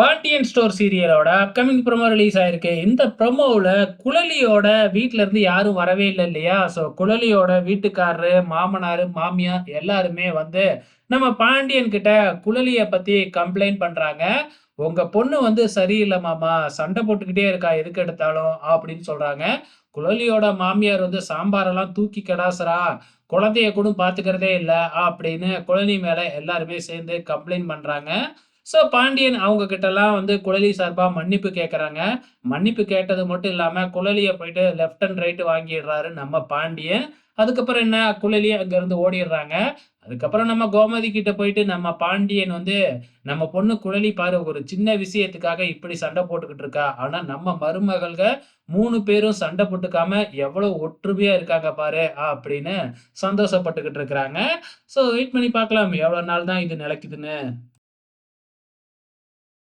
Pandian store சீரியலோட upcoming promo release ஆயிருக்கு. இந்த ப்ரொமோவில் குழலியோட வீட்டிலேருந்து இருந்து யாரும் வரவே இல்லை இல்லையா? ஸோ குழலியோட வீட்டுக்காரரு, மாமனார் மாமியார் எல்லாருமே வந்து நம்ம பாண்டியன் கிட்ட குழலியை பத்தி கம்ப்ளைண்ட் பண்றாங்க. "உங்க பொண்ணு வந்து சரியில்லை மாமா. சண்டை போட்டுக்கிட்டே இருக்கா எதுக்கு எடுத்தாலும்" அப்படின்னு சொல்றாங்க. குழலியோட மாமியார் வந்து "சாம்பாரெல்லாம் தூக்கி கெடாசுறா. குழந்தைய கூட பார்த்துக்கிறதே இல்லை அப்படின்னு குழந்தை மேல எல்லாருமே சேர்ந்து கம்ப்ளைண்ட் பண்றாங்க. ஸோ பாண்டியன் அவங்க கிட்டலாம் வந்து குழலி சார்பாக மன்னிப்பு கேட்குறாங்க மன்னிப்பு கேட்டது மட்டும் இல்லாமல் குழலியை போயிட்டு லெஃப்ட் அண்ட் ரைட்டு வாங்கிடுறாரு நம்ம பாண்டியன். அதுக்கப்புறம் என்ன குழலி அங்கேருந்து ஓடிடுறாங்க. அதுக்கப்புறம் நம்ம கோமதி கிட்ட போயிட்டு நம்ம பாண்டியன் வந்து, "நம்ம பொண்ணு குழலி பாரு ஒரு சின்ன விஷயத்துக்காக இப்படி சண்டை போட்டுக்கிட்டு இருக்கா. ஆனால் நம்ம மருமகள்க மூணு பேரும் சண்டை போட்டுக்காம எவ்வளோ ஒற்றுமையாக இருக்காங்க பாரு" அப்படின்னு சந்தோஷப்பட்டுக்கிட்டு இருக்கிறாங்க. ஸோ வெயிட் பண்ணி பார்க்கலாம் எவ்வளோ நாள் தான் இது நிலைக்குதுன்னு.